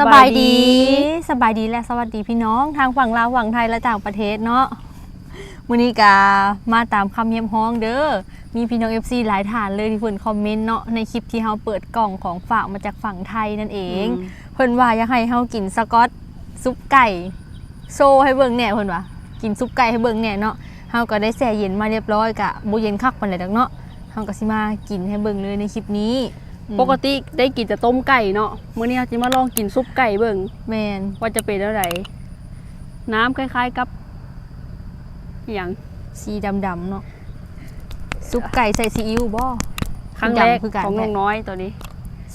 สบายดีสบายดีและสวัสดีพี่น้องทางฝั่งลาวฝั่งไทยและต่างประเทศเนาะมื้อนี้กามาตามคำเฮียมฮ้องเด้อมีพี่น้อง FC หลายฐานเลยที่เพิ่นคอมเมนต์เนาะในคลิปที่เฮาเปิดกล่องของฝากมาจากฝั่งไทยนั่นเองอืมเพิ่นว่าอยากให้เฮากินสกอตซุปไก่ โซให้เบิ่งแหน่เพิ่นว่ากินซุปไก่ให้เบิ่งแหน่เนาะเฮาก็ได้แช่เย็นมาเรียบร้อยกะบ่เย็นคักปานใดดอกเนาะเฮาก็สิมากินให้เบิ่งเลยในคลิปนี้อืม ปกติได้กินแต่ต้มไก่เนาะมื้อนี้เราจะมาลองกินซุปไก่เบิ่งแม่นว่าจะเป็นอะไรน้ำคล้ายๆกับอหย่างสีดำๆเนาะซุปไก่ใส่ซีอิ๊วบ่ครั้งแรกดำคือกันของแท้น้องน้อยตัวนี้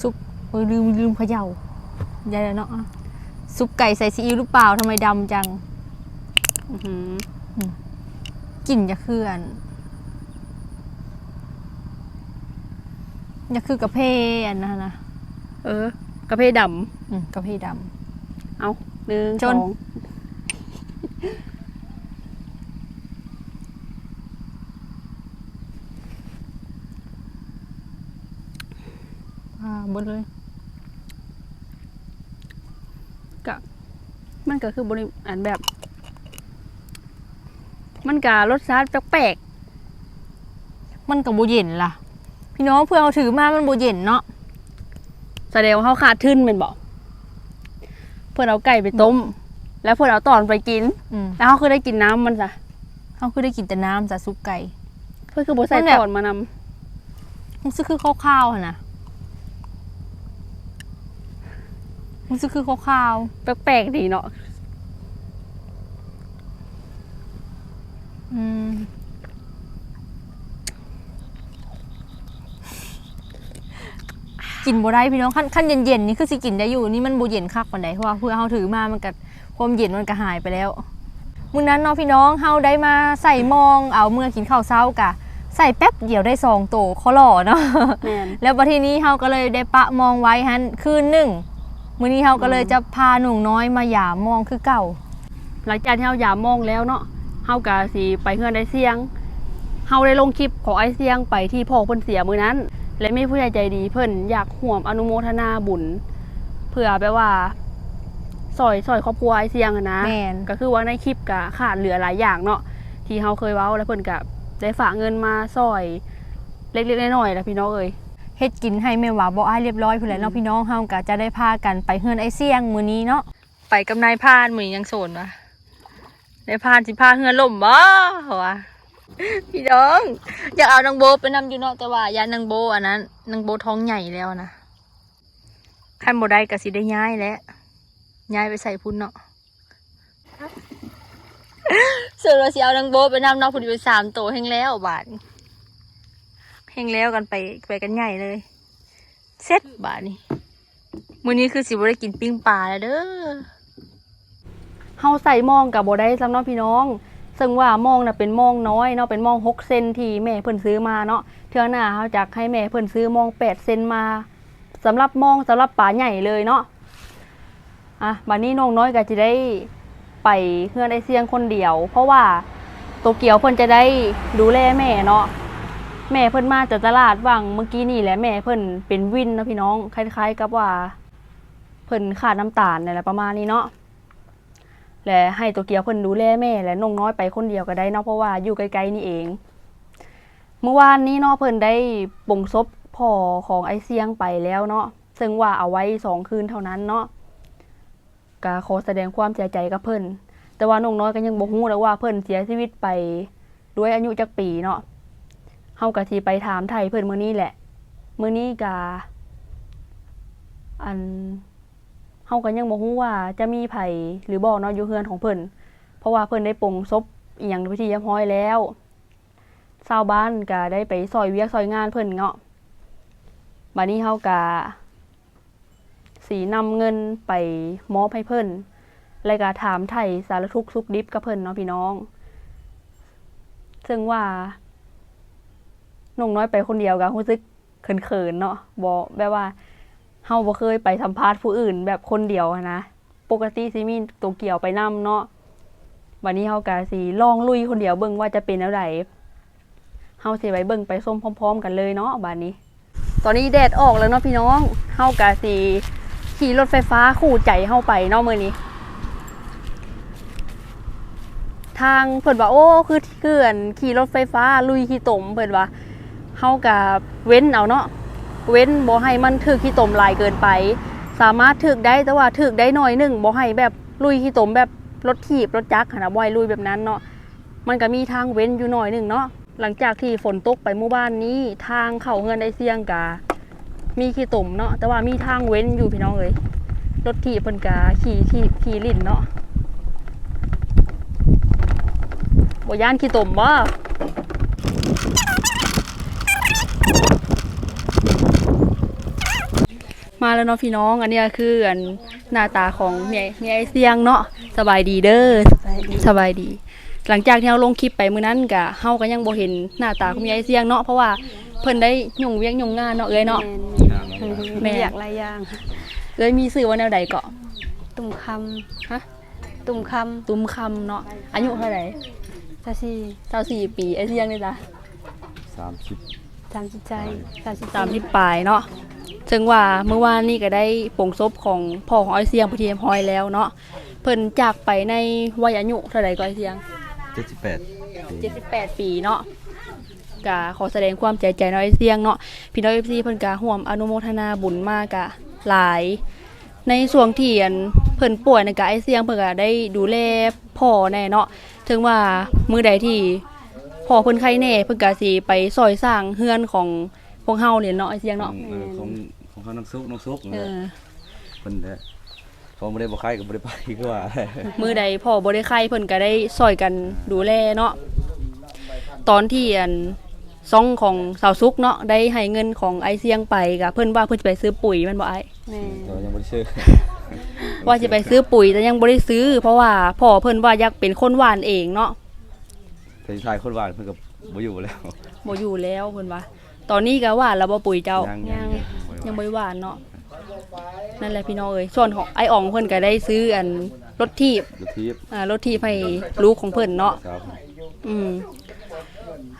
ซุปเออลืมลืมเขย่าได้แล้วเนาะอะซุปไก่ใส่ซีอิ๊วหรือเปล่าทำไมดำจังอื้อหือกลิ่นจะคืออัน จะคือกระเพอันนั้นนะเออ กระเพาะดอืมกระเพดำเอาหนึ่งจสนองำอ่าบนเลย กะมันก็คือบริอันแบบ มันกะรสชาติแปลกมันกับโบเย็นล่ะ พี่น้องเพื่อนเอาถือมามันโบเย็นเนาะๆแสดงว่าเขาขาดทึ้นเป็นบอกเพื่อนเอาไก่ไปต้ม แล้วเพื่อนเอาตอนไปกิน อืมแล้วเขาคือได้กินน้ำมันจ้ะเขาคือได้กินแต่น้ำจากซุปไก่ เพื่อนคือบ่ใส่มันแบบ ตอนมานำมันซึคือข้าวๆอะนะมันซึคือข้าวๆแปลกๆดีเนาะอืม กินบ่ได้พี่น้องขั้นขั้นเย็นๆนี่คือสิกินได้อยู่นี่มันบ่เย็นคักปานใดเพราะว่าเพื่อเฮาถือมามันก็ความเย็นมันก็หายไปแล้วมื้อนั้นเนาะพี่น้องเฮาได้มาใส่หมองเอาเมื่อกินข้าวเช้ากะใส่แป๊บเดียวได้สองโตขอหล่อเนาะแม่นแล้วบัดทีนี้เฮาก็เลยได้ปะมองไว้หันคืนหนึ่งมื้อนี้เฮาก็เลยจะพาหนุ่งน้อยมาหยามมองคือเก่า หลังจากที่เฮายามมองแล้วเนาะเฮากะสิไปเฮือนไอเสียงเฮาได้ลงคลิปของไอเสียงไปที่พ่อเพิ่นเสียมื้อนั้น และมีผู้ใหญ่ใจดีเพิ่นอยากห่วมอนุโมทนาบุญเพื่อแบบว่าซอยซอยครอบครัวไอเสียงอะนะแม่น ก็คือว่าในคลิปกะขาดเหลือหลายอย่างเนาะที่เฮาเคยเว้าแล้วเพิ่นกะได้ฝากเงินมาซอยเล็กๆน้อยๆแล้วพี่น้องเอ้ย เฮ็ดกินให้แม่หวาบ่อ้ายเรียบร้อยพุ่นแหละเนาะพี่น้องเฮาก็จะได้พากันไปเฮือนไอ้เสี่ยงมื้อนี้เนาะไปกับนายพรานมื้อนี้ยังโสนวะนายพรานสิพาเฮือนล่มบ่วะ พี่น้อง อยากเอานางโบไปนำอยู่เนาะแต่ว่ายานางโบอันนั้นนางโบท้องใหญ่แล้วนะคันบ่ได้ก็สิได้ย้ายแล้วย้ายไปใส่พุ่นเนาะส่วนว่าสิเอานางโบไปนำเนาะพุ่นไปสามโตแห่งแล้วบาดนี้แห้งแล้วกันไปไปกันใหญ่เลยเซ็ตบาทนี่มื้อนี้คือสิบ่ได้กินปิ้งปลาแล้วเด้อเฮาใส่มองกับโบได้สำเนาะพี่น้อง ซึ่งว่ามองนะเป็นมองน้อยเนาะเป็นมอง6เซนที่แม่เพิ่นซื้อมาเนาะเทื่อหน้าเฮาจักให้แม่เพิ่นซื้อมอง8เซนมาสำหรับมองสำหรับปลาใหญ่เลยเนาะอะบัดนี้น้องน้อยก็จะได้ไปเฮือนไอเสียงคนเดียว เพราะว่าโตเกียวเพิ่นจะได้ดูแลแม่เนาะแม่เพิ่นมาจากตลาดว่างเมื่อกี้นี่แหละแม่เพิ่นเป็นวินนะพี่น้องคล้าย ๆ กับว่า เพิ่นขาดน้ำตาลนี่นแหละประมาณนี้เนาะ และให้ตัวเกียวเพิ่นดูแลแม่และน้องน้อยไปคนเดียวก็ได้เนาะเพราะว่าอยู่ไกลๆนี่เอง เมื่อวานนี้เนาะเพิ่นได้ปลงศพพ่อของไอเสียงไปแล้วเนาะซึ่งว่าเอาไว้สองคืนเท่านั้นเนาะก็ขอแสดงความเสียใจกับเพิ่นแต่ว่าน้องน้อยก็ยังบ่ฮู้เลยว่าเพิ่นเสียชีวิตไปด้วยอายุจักปีเนาะเฮาก็สิไปถามไทยเพิ่นมื้อนี้แหละ มื้อนี้ก็อันาก็ยังบ่ฮู้ว่าจะมีไผหรือบ่เนาะอยู่เฮือนของเพิ่นเพราะว่าเพิ่นได้ปงศพอีหยังไปที่เรียบร้อยแล้วชาวบ้านก็ได้ไปซอยเวียกซอยงานเพิ่นเนาะบัดนี้เฮาก็สีนำเงินไปมอบให้เพิ่นแล้วก็ถามไถ่สารทุกข์สุขดิบกับเพิ่นเนาะพี่น้อง ซึ่งว่าน้องน้อยไปคนเดียวก็รู้สึกเขินๆเนาะบ่แบบว่า เฮาบ่เคยไปสัมภาษณ์ผู้อื่นแบบคนเดียวนะ ปกติสิมีตัวเกี่ยวไปนํเนาะวันนี้เฮาก็สิลองลุยคนเดียวเบิ่งว่าจะเป็นแนวใดเฮาสิไปเบิ่งไปส้มพร้อม ๆ กันเลยเนาะบัดนี้ ตอนนี้แดดออกแล้วเนาะพี่น้องเฮาก็สิขขี่รถไฟฟ้าคู่ใจเฮาไปเนาะมื้อนี้ ทางเพิ่นว่าโอ้คือเกื่อนขี่รถไฟฟ้าลุยขี่ตมเพิ่นว่าเฮากับเว้นเอาเนาะ เว้นบ่ให้มันถึกขี่ตมลายเกินไป สามารถถึกได้แต่ว่าถึกได้หน่อยหนึงบ่ให้แบบลุยขี่ตมแบบรถถีบรถจักรนนะบ่ให้ลุยแบบนั้นเนาะมันก็มีทางเว้นอยู่หน่อยหนึงเนาะหลังจากที่ฝนตกไปหมู่บ้านนี้ทางเข้าเงินได้เสียงกามีขี่ตมเนาะแต่ว่ามีทางเว้นอยู่พี่น้องเอ้ยรถถีบเพิ่นกาขี่ที่ขี่ลิ่นเนาะบ่ย่านขี้ตมบ่ มาแล้วเนาะพี่น้องอันนี้ก็คืออันหน้าตาของเมียเมียไอเสียงเนาะสบายดีเด้อสบายดี หลังจากที่เราลงคลิปไปมื้อนั้นก็เฮาก็ยังบ่เห็นหน้าตาของเมียไอเสียงเนาะเพราะว่าเพิ่นได้ยุ่งเวียงยุ่งงานเนาะเอ้ยเนาะแม่แม่อยากหลายอย่างเอ้ยมีชื่อว่าแนวใดเกาะตุ่มคฮะำตุ่มคตุ้มคำเนาะอายุเท่าไหร่ำซาซี24ปีไอเสียงนี่จ้ะสามสิบตามจิตใจสามสิบตามที่ปลายเนาะ ซึ่งว่าเมื่อวานนี้ก็ได้โปลงศพของพ่อของไอเสียงพอทีเอ็มพอยแล้วเนาะเพิ่นจากไปในวัยอายุเท่าไหร่ก็ไอเสียงเจ็ดสิบแปดปี78 ปีเนาะก็ขอแสดงความใจใจเนาะไอเสียงเนาะพี่น้องเอฟซีเพิ่นก็ร่วมอนุโมทนาบุญมากกะหลาย ในส่วนที่อันเพิ่นป่วยนะกะไอเสียงเพิ่นก็ได้ดูแลพ่อแน่เนาะถึงว่ามื้อใดที่พ่อเพิ่นไข้แน่เพิ่นก็สิไปซอยสร้างเฮือนของ พวกเฮาเนี่ยเนาะไอเสียงขอเนาะงเออของของเขาน้ำซุปน้ำซุปเออเพิ่นแหละเขาไม่ได้บอกใครก็ไม่ได้ไปคือว่ามือใดพ่อบ่ได้ไข้เพิ่นก็ได้ซอยกันดูแลเนาะตอนที่อันซองของสาวซุกเนาะได้ให้เงินของไอเสียงไปก็เพิ่นว่าเพิ่นสิไปซื้อปุ๋ยแมันบ่ไอแม่เรายังไม่ได้ชื่อว่าสิไปซื้อปุ๋ยแต่ยังบ่ได้ซื้อ เพราะว่าพ่อเพิ่นว่าอยากเป็นคนหวานเองเนาะแต่ชายคนหวานเพิ่นก็บ่อยู่แล้วบ่อยู่แล้วเพิ่นว่า ตอนนี้ก็หวานแล้วบ่ปุ๋ยเจ้ายังยังยังบ่ได้หวานเนาะนั่นแหละพี่น้องเอ้ยส่วนของไออ่องเพิ่นก็ได้ซื้ออันรถทีบดูทิพย์อ่ารถทีบให้ลูกของเพิ่นเนาะ ครับอืม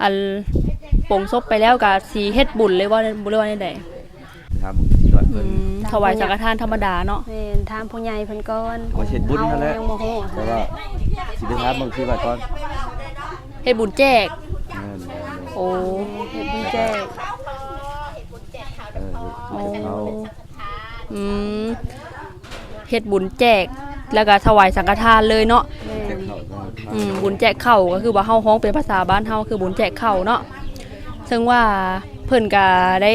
อันโปลงศพไปแล้วก็สีเฮ็ดบุญเลยว่าบุญเลยว่าในใดถามที่ก่อนอืเพิ่น มถวายสังฆทานธรรมดาเนาะแม่ถามผู้ใหญ่เพิ่นก่อนว่าเฮ็ดบุญนั่นแหละ เฮายังบ่ฮู้แต่ว่าสิไปถามบางทีว่าก่อนเฮ็ดบุญแจก แม่นแม่นโอ้เฮ็ดบุญ แจ้งเออโอ้เขาอืมเฮ็ดบุญแจก แล้วก็ถวายสังฆทานเลยเนาะแม่เจ็บเขาก็อืมบุญแจกข้าวก็คือว่าเฮาฮ้องเป็นภาษาบ้านเฮาคือบุญแจกข้าวเนาะซึ่งว่าเพิ่นก็ได้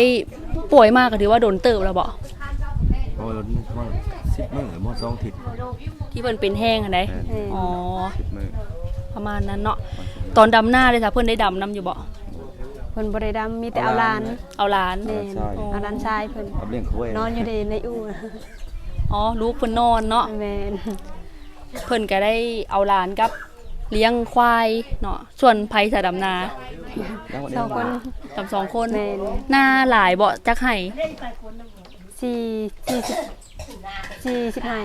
ป่วยมากก็ถือว่าโดนเติบแล้วบ่โอ้ยรถมันประมาณ10มื้อหรือบ่สองอาทิศที่เพิ่นเป็นแห้งหั่นใดแม่นแม่อ๋อ10มื้อประมาณนั้นเนาะตอนดำหน้าเลยจ้ะเพิ่นได้ดำนํอยู่บ่เพิ่นบ่ได้ดำมีแต่เอาหลานเอาหลาน แม่เอาหลานชายเพิ่นเอาเลี้ยงเขาไว้นอนอยู่ในในอู่อ๋อ ลูกเพิ่นนอนเนาะ แม่นเพิ่นก็ได้เอาหลานกับเลี้ยงควายเนาะ ส่วนไผสะดำนาแล้ววันสนี้องคนดำสองคน แม่น หน้าหลายบ่จักให้สี่สี่สิบสี่สิบไห้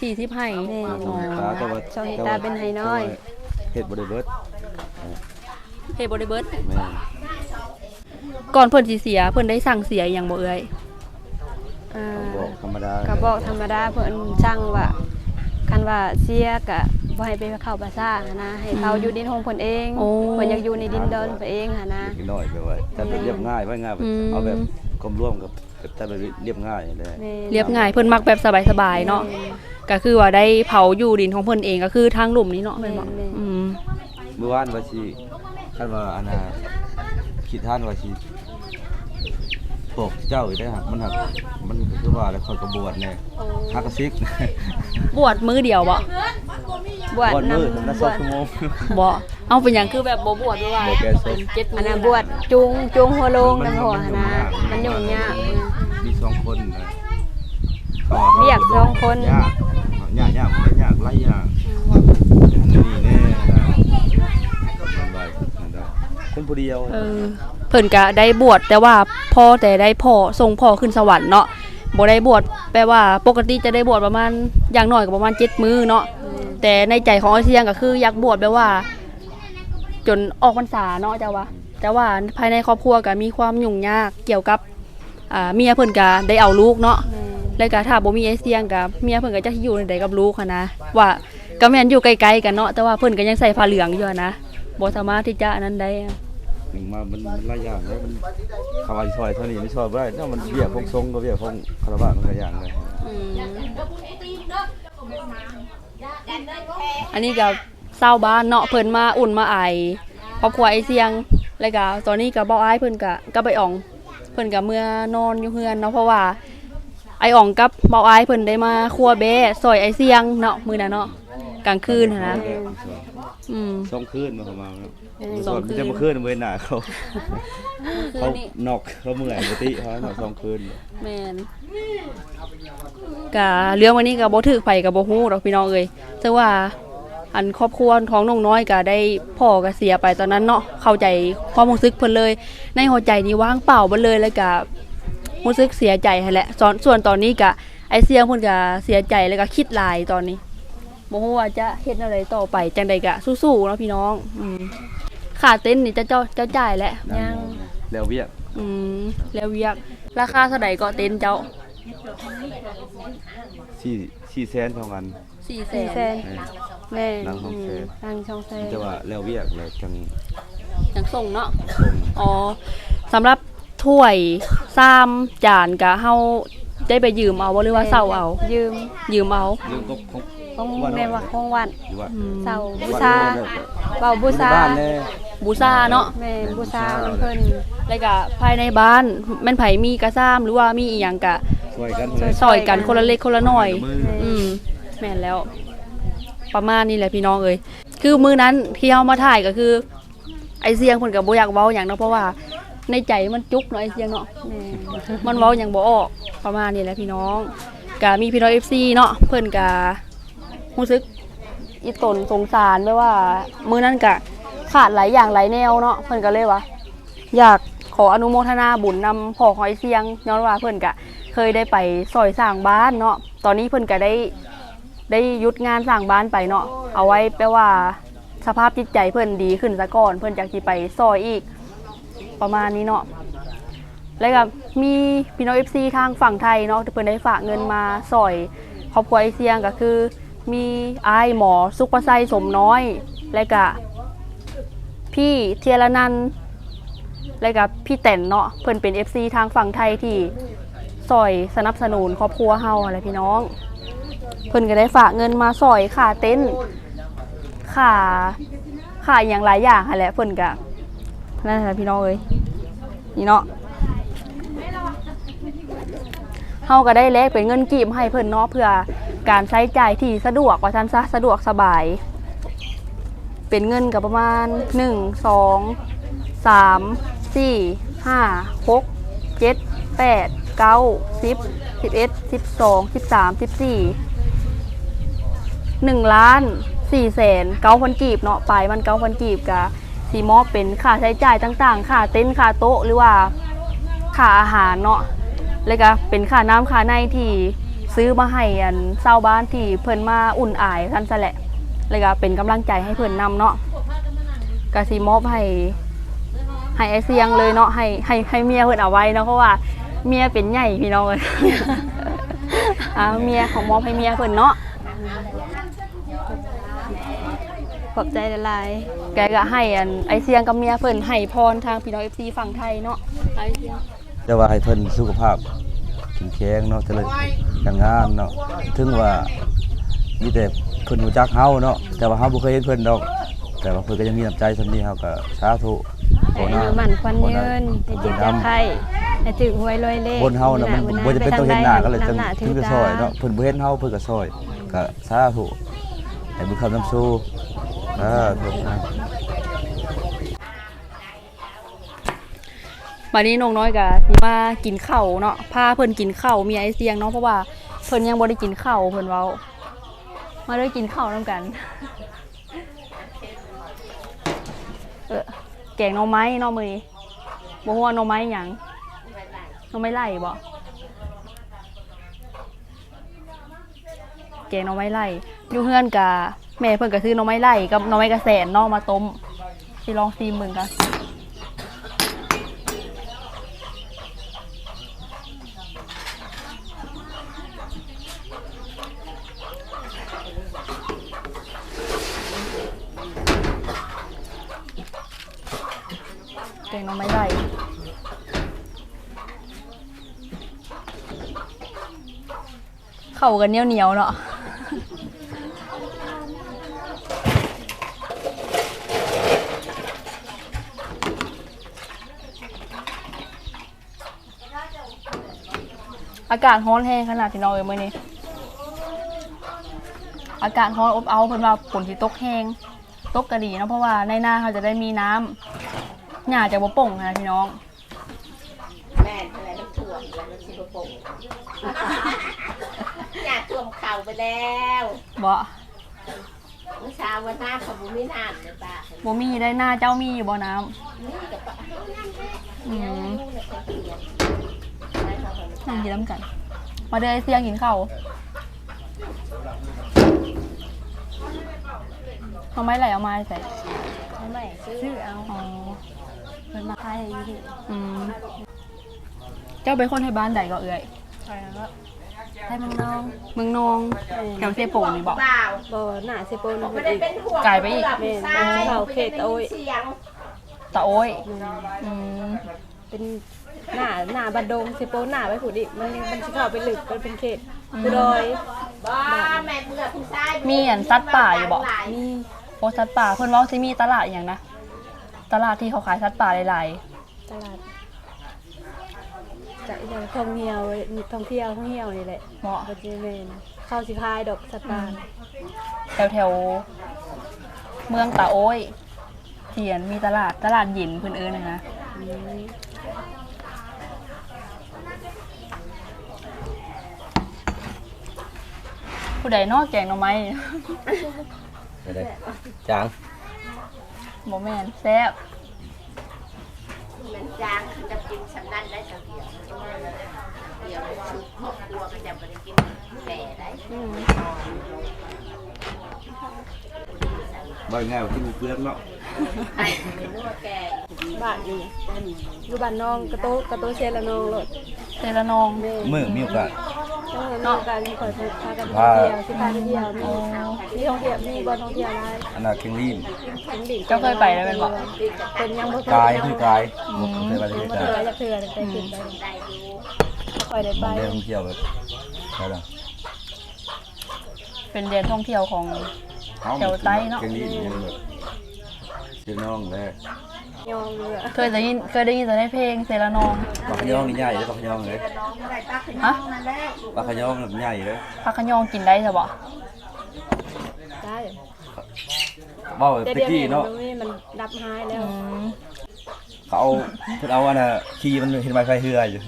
40ให้แม่นอ๋อ ตาแต่ว่าช่องเห็ดตาเป็นไห้น้อย เฮ็ดบ่ได้เบิด เฮบ่ได้เบิดแม่นก่อนเพิ่นสิเสียเพิ่นได้สั่งเสียอหย่างบ่เอ่ยอ่าเขาบอกธรรมดาก็บอกธรรมดาเพิ่นช่างว่าคันว่าเสียก็บ่ให้ไปเข้าภาษาหนนะให้เขาอยู่ดินของเพิ่นเองเพิ่นอยากอยู่ในดินดอนเพิ่นเองหั่นนะ เล็กน้อยไปไว้แต่เป็นเรียบง่ายไว้ง่ายเอาแบบกลมร่วมกับกับแต่แบบเรียบง่ายเลยแม่นเรียบง่ายเพิ่นมักแบบสบายๆเนาะก็คือว่าได้เผาอยู่ดินของเพิ่นเองก็คือทางหลุมนี้เนาะแม่นบ่อืม เมื่อวานว่าสิ คาดว่าอันน่ะคิดท่านว่าสิพวกเจ้าอีกได้หักมันหักมันก็คือว่าแล้วคอยกระบวดแน่ฮักกระซิกบวชมื้อเดียวบ่บวชบวชมืดนำนะบสอวงชชั่วโมงบ่เอาเป็นหยังคือแบบบ่บวชด้วยว่าบ่แก้ศพเป็นเจ็ดมื้อันนั้นบวชจูงจูงหัวโลงนำหัวหั่นนะมันยุ่งยากมีสองคนนะเรียกสองคนยากยากยากไม่ยากไล่ยากนี่แน่นะมันไปนั่นได้ค นผู้เดียวเออเพิ่นก็ได้บวชแต่ว่าพ่อแต่ได้พ่อส่งพ่อขึ้นสวรรค์เนาะบ่ได้บวชแปลว่าปกติจะได้บวชประมาณอย่างน้อยก็ประมาณ7มื้อเนาะแต่ในใจของไอ้เสียงก็คืออยากบวชแบบว่า จนออกพรรษาเนาะจ้าว่าแต่ว่าภายในครอบครัวก็มีความยุ่งยากเกี่ยวกับอ่าเมียเพิ่นก็ได้เอาลูกเนาะแม่นแล้วก็ถ้าบ่มีไอเสียงกับเมียเพิ่นก็จะอยู่ในใดกับลูกหันนะว่าก็แม่นอยู่ไกลๆกันเนาะแต่ว่าเพิ่นก็ยังใส่ผ้าเหลืองอยู่หั้นนะบ่สามารถที่จะอันนั้นได้อะ หนึ่งมามันมันหลายอย่างเลยมันคำว่าซอยเท่านี้ไม่ซอยบ่ได้เนาะมันเบี้ยพงทรงก็เบี้ยพงคารวะมันหลายอย่างเลยอันนี้ก็เศร้าบ้านเนาะเพิ่นมาอุ่นมาไอครอบครัวไอเสียงแล้วก็ตอนนี้ก็บ่อายเพิ่นก็ก็ไปอ่อง เพิ่นก็เมื่อนอนอยู่เฮือนเนาะเพราะว่าไออ่องกับบ่อายเพิ่นได้มาครัวเบ้ซอยไอเสียงเนาะมื้อนั้นเนาะกลางคืนนะอืมสองคืนมาเข้ามาเนาะสองคืนจะมาคืนเมื่อหน้าเขาเขานอกเขาเมื่อยปกติเขาเนาะสองคืนแม่นก็เรื่องวันนี้ก็บ่ถึกไผก็บ่ฮู้ดอกพี่น้องเอ้ยแต่ว่าอันครอบครัวของน้องน้อยก็ได้พ่อก็เสียไปตอนนั้นเนาะเข้าใจความรู้สึกเพิ่นเลย ในหัวใจนี่ว่างเปล่าเบิดเลยแล้วก็รู้สึกเสียใจให้แหละส่วนส่วนตอนนี้ก็ไอเสียงเพิ่นก็เสียใจแล้วก็คิดหลายตอนนี้บ่ฮู้ว่าจะเฮ็ดอะไรต่อไปจังใดก็สู้ๆเนาะพี่น้องอืมค่าเต็นท์นี่จะเจ้าเจ้าจ่ายแหละยัง แล้วเวียกอืม แล้วเวียก ราคาเท่าใดก็เต็นท์เจ้าสี่สี่แสนเท่ากัน4สี่แสแสนนแม่นางสองแสนทางช่องแสนแต่ว่าแล้วเวียกแล้วจังยังส่งเนาะส่งอ๋อสำหรับถ้วยซ้ำจานกะเฮาได้ไปยืมเอาบ่หรือว่าเซาเอา ยืมยืมเอา เรื่องก็ของของวันในวัดของวัดอยู่ว่าอืมเสาบูชาเบาบูชา บ้านแน่ บูชาเนาะแม่บูชาน้ำเพิ่นแล้วก็ภายในบ้านแม่นไผมีกระซ้ำหรือว่ามีอีหยังกะช่วยกันซอยกันคนละเล็กคนละน้อย มืออืมแม่นแล้ว ประมาณนี้แหละพี่น้องเอ้ยคือมื้อนั้นที่เฮามาถ่ายก็คือ ไอเสียงเพิ่นก็บ่อยากเว้าหยังเนาะเพราะว่า ในใจมันจุกเนาะไอเสียงเนาะ แม่มันเว้าหยังบ่ออกประมาณนี้แหละพี่น้องก็มีพี่น้อง FC เนาะเพิ่นก็รู้สึกอีตนสงสารแบบว่า มื้อนั้นก็ ขาดหลายอย่างหลายแนวเนาะเพิ่นก็เลยว่าอยากขออนุโมทนาบุญนำพ่อของไอเสียงย้อนว่าเพิ่นก็เคยได้ไปซอยสร้างบ้านเนาะตอนนี้เพิ่นก็ได้ได้ยุดงานสร้างบ้านไปเนาะเอาไว้แปลว่าสภาพจิตใจเพิ่อนดีขึ้นซะก่อน เพิ่อนจากที่ไปซอยอีกประมาณนี้เนาะแล้วก็มีพี่น้องเอฟซีทางฝั่งไทยเนาะเพิ่อนได้ฝากเงินมาสอยครอบครัวไอเซียงก็คือ มีอายหมอสุขประไซสมน้อย แล้วก็ พี่เทียรนันแล้วก็พี่แต่นเนาะเพิ่นเป็น FC ทางฝั่งไทยที่สอยสนับสนุนครอบครัวเฮาอะไรพี่น้อง เพิ่นก็ได้ฝากเงินมาสอยค่าเต็นท์ค่าค่าอย่างหลายอย่างหั่นแหละเพิ่นก็นั่นแหละพี่น้องเอ้ยนี่เนาะเฮาก็ได้แลกเป็นเงินกีบให้เพิ่นเนาะเพื่อการใช้จ่ายที่สะดวกว่าซั่นซะสะดวกสบาย เป็นเงินก็ประมาณ 1 2 3 4 5 6 7 8 9 10 11 12 13 14 1ล้าน4แสน9,000กีบเนาะปลายมัน9,000กีบก็สิมอเป็นค่าใช้จ่ายต่างๆค่าเต็นท์ค่าโต๊ะหรือว่าค่าอาหารเนาะแล้วก็เป็นค่าน้ำค่าในที่ซื้อมาให้อันเศร้าบ้านที่เพิ่นมาอุ่นอายท่านซะแหละ แล้วก็เป็นกำลังใจให้เพิ่นนำเนาะก็สิมอบให้ให้ไอเสียงเลยเนาะให้ให้ให้เมียเพิ่นเอาไว้เนาะเพราะว่าเมียเป็นใหญ่พี่น้องเอ้ยอ่าเมียของมอบให้เมียเพิ่นเนาะขอบใจหลายแกก็ให้อันไอเสียงกับเมียเพิ่นให้พรทางพี่น้อง FC ฝั่งไทยเนาะไอเสียงแต่ว่าให้เพิ่นสุขภาพแข็งแข็งเนาะเจริญการงานเนาะถึงว่ามีแต่ เพิ่นรู้จักเฮาเนาะแต่ว่าเฮาบ่เคยเห็นเพิ่นดอก แต่ว่าเพิ่นก็ยังมีน้ำใจสำนี้เฮาก็สาธุๆให้อายุมั่นควันยืนให้เจ็บจะไข้ให้ถึงหวยรวยเลขบนเฮาน่ะมันบ่จะเป็นต้องเห็นหน้ากันเลยจังน้ำหน้าถึงจะซอยเนาะเพิ่นบ่เห็นเฮาเพิ่นก็ซอยก็สาธุให้บุญคำน้ำสู้สาธุนะ วันนี้น้องน้อยก็สิมากินข้าวเนาะพาเพิ่นกินข้าวมีไอเสียงเนาะเพราะว่าเพิ่นยังบ่ได้กินข้าวเพิ่นเว้า มาได้กินข้าวนํกัน เออแกงหน่อไม้นาะมื้อบ่ฮู้ว่าหน่อไม้หยังหน่อไม้ไล่บ่แกงหน่อไม้ไล่อยู่เฮือนกะแม่เพิ่นก็ซื้อหน่อไม้ไล่กับหน่อไม้กระแสนนาะมาต้มสิลองซีมเบิ่งกัน กงหน้องไม้ไล่ เข้ากันเหนียวเนียวๆเนาะอากาศร้อนแห้งขนาดที่น้องเอ้ยมื่อนี้ อากาศร้อนอบเอาวเพิ่นว่าฝนสิตกแห้งตกกระดีเนาะเพราะว่าในหน้าเขาจะได้มีน้ำหญ้าจะบ่ป่งนะพี่น้อง แม่อะไรน้ำท่วมแล้วมันสิบโป่งากท่วมเข่าไปแล้วบ่เมื่อเช้าวันหน้าเขาบุมีน้ำเลยป้าบ่มีได้หน้าเจ้ามีอยู่บ่น้ำนี่กับป้าอืมลูกเนี่ยเป็นเสียงได้เขาคนนั่งกินน้ำกัน มาเด้อไอ้เสียงกินข้าวเอาไม้ไหลเอาไม้ใส่ไม่ซื้อเอาอ๋อเพิ่นมาขายให้อยู่ที่อืมเจ้าเป็นคนให้บ้านใดก็เอ่ยใช่แล้ว ให้มันน้องเมืองนองแถวเซโปงนี่บ่เปล่าบ่หน้าสิโปนไม่เพิ่นได้อีกเป็นห่วงไก่ไปอีกเบื่ผู้ชายเขาเขตโอ้ยเสียงตะโอ้ยอืมเป็นหน้าหน้าบัดดงสิโปนหน้าไว้ผูดอีกมันมันสิเข้าไปลึกมันเป็นเขตผู้ดอยบ้าแม่เบื่อผู้ชายมีอันสัตว์ป่าอยู่บ่มีโอ้สัตว์ป่าเพิ่นเว่าสิมีตลาดอหย่างนะ ตลาดที่เขาขายสัตว์ป่าหลายตลาด จะอย่างท่องเที่ยวท่องเที่ยวท่องเที่ยวนี่แหละๆเหมาะก็จะเป็นเข้าสิพายดอกสตาร์แถวแถวๆเมืองตาโอ้ยเทียนมีตลาดตลาดหยินเพิ่นเอิ้นนะนะผู้ใดนอกแกงหน่อไม้ไปได้จางบ่แม่นแซ่บมันจางจะกินฉันนั่นได้สักเดียว เดี๋ยวชุดครอบครัวก็จะไม่ได้กินแก่ได้บ่ง่ายกว่าที่มีเพื่อนเนาะไอ้เป็นนวดแก่บ้านนี่อยู่บ้านน้องกระโตกระโตเชลละน้องโลดเซละนองแม่มื้อมีโอกาสต้องน้องกันคอยพากันไปเที่ยวสิพาไปเที่ยวมีมีท่องเที่ยวมีบ่ท่องเที่ยวอะไรอันน่ะเค็งลีนถึงดิ่งเจ้าเคยไปแล้วแม่นบ่เป็นยังบ่เคกายยังคืบ่อกายบ่เคยไปเลยบ่กาเคยยอยากเถื่อแต่ขึ้นไป ได้ดู คอยได้ไปไปท่องเที่ยวแบบใช่ล่ะเป็นเดือนท่องเที่ยวของแถวใต้เนาะเค็งลีนเนี่ยแบบเสียงน้องแท้ยองเรือเคยได้ยินเคยได้ยินแต่ในเพลงเซละนองปลาขยองนี่ใหญ่เลยปลาขยองเลยน้องไม่ได้ตักขึ้นฮะนั่นแหละปลาขยองแบบใหญ่เลยพักขยองกินได้ใช่บ่ได้เว้าแบบแต่ตะเดี๋ยวกี้นี้เนาะ มันมีมันดับหายแล้วอืม เขาเอาเพิ่นเอาอันน่ะขี่มันเห็นไม้ไฟเหืออยู่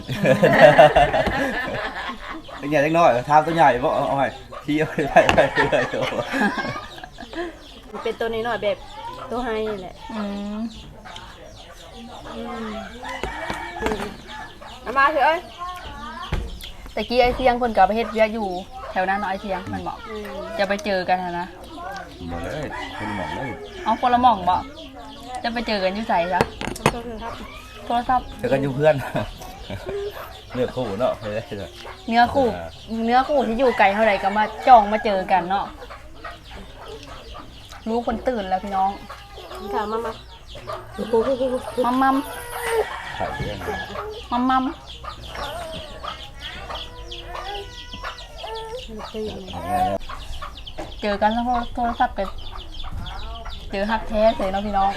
เป็นใหญ่เล็กน้อยทามตัวใหญ่บ่เอาเอาให้ขี่เอาไฟไฟเหืออยู่มันเป็นตัวน้อยๆแบบตัวไฮนี่แหละอืมอืมเอามาเถอะเอ้ยแต่กี้ไอเสียงเพิ่นก็ไปเฮ็ดเวียกอยู่แถวนั้นเนาะไอเสียงมันบอกอืมจะไปเจอกันหั้นนะบ่เลยคุณหมอเลยเอาคนละหม่องบ่จะไปเจอกันอยู่ไสซะ ขอบคุณครับโทรศัพท์เจอกันอยู่เพื่อน เลือกคู่เนาะไปเลยจ้ะเนื้อคู่เนื้อคู่ที่อยู่ไกลเท่าใดก็มาจ้องมาเจอกันเนาะรู้คนตื่นแล้วพี่น้องถามมามามัมมัมถ่ายเพื่อนมัมมัมมันตื่นเลยเอาไงเนี่ยเจอกันแล้วโทรศัพท์กัน เจอฮักแท้เลยเนาะพี่น้อง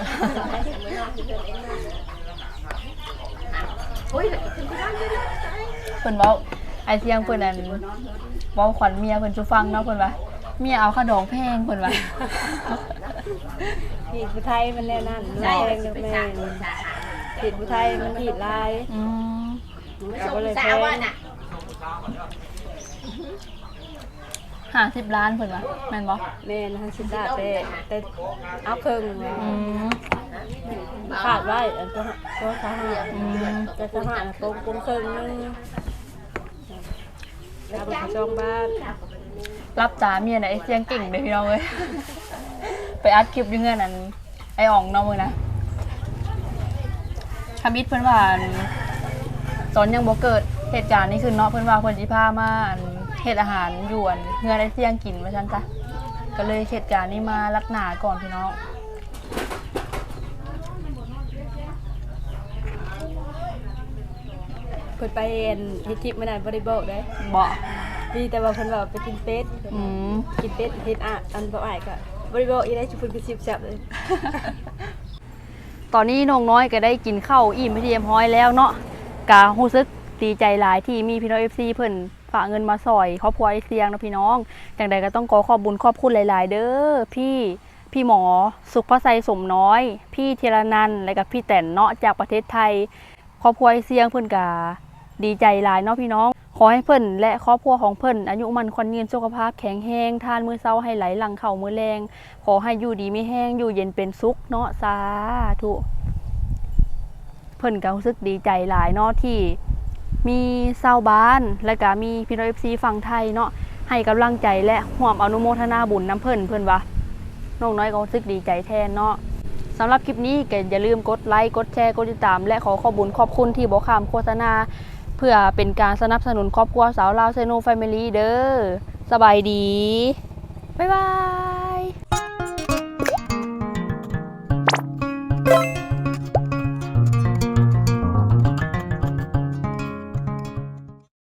อุ้ยขึ้นไปนั่งเลยเพิ่นเว้าไอเสียงเพิ่นนั่นเว้าขวัญเมียเพิ่นสู่ฟังเนาะเพิ่นว่าเมียเอาขนมแพงเพิ่นว่าผิดผู้ไทยมันแน่นั่นใช่แม่สิงไปแม่สั่งงผิดผู้ไทยมันผิดลายอืมไม่ส่งสาวอะน่ะ ห้าสิบล้านเพิ่นว่าแม่นบ่แม่นะสิตาแต่แต่เอาเครื่องมาอืมขาดไว้อันตัวตัวสหะอืมแต่สหะตรงกลมเครื่องนึงแล้วไปช่องบ้านรับตาเมียน่ะไอเสียงเก่งเด้อพี่น้องเอ้ยไปอัดคลิปอยู่เงื่อนนั้นไออ่องเน้องมึงนะทำอิดเพิ่นว่าอันตอนยังบ่เกิดเหตุการณ์นี้ขึ้นเนาะเพิ่นว่าเพิ่นสิพามาอัน เฮ็ดอาหารอยู่อันเงื่อนไอเสียงกินว่าซั่นจ้ะก็เลยเหตุการณ์นี้มาลักหนาก่อนพี่น้องเพิ่นไปเอ็นเฮ็ดคลิปมื้อนั้นบ่ได้บอกเด้บ่มีแต่ว่าเพิ่นว่าไปกินเป็ดอืม กินเป็ดเฮ็ดอะอันบ่อ้ายก็บ่ได้บอกอีได้ชุเพิ่นก็สิบแซ่บเลยตอนนี้น้องน้อยก็ได้กินข้าวอิ่มพิธีเรียบร้อยแล้วเนาะกะรู้สึกดีใจหลายที่มีพี่น้อง FC เพิ่น ฝากเงินมาซอยครอบครัวไอเสียงนะพี่น้องจังใดก็ต้องขอขอบบุญขอบคุณหลาย ๆ เด้อพี่พี่หมอสุขพระไซสมน้อย พี่เทรนันและกับพี่แต่นเนาะจากประเทศไทยครอบครัวไอเสียงเพิ่อนกะดีใจหลายเนาะพี่น้อง ขอให้เพิ่นและครอบครัวของเพิ่นอายุมันควันยืนสุขภาพแข็งแรงทานมือเช้าให้ไหลหลังเข่ามือแรง ขอให้อยู่ดีไม่แห้งอยู่เย็นเป็นสุขเนาะสาธุเพิ่นก็รู้สึกดีใจหลายเนาะที่ มีชาวบ้าน และก็มีพี่น้อง FC ฝั่งไทยเนาะให้กำลังใจและร่วมอนุโมทนาบุญน้ำเพิ่นเพิ่นว่าน้องน้อยก็รู้สึกดีใจแทนเนาะสำหรับคลิปนี้ก็อย่าลืมกดไลค์กดแชร์กดติดตาม และขอขอบคุญขอบคุณที่บอกคำโฆษณา เพื่อเป็นการสนับสนุนครอบครัวสาวลาวเซโนแฟมิลี่เด้อสบายดี บ๊ายบาย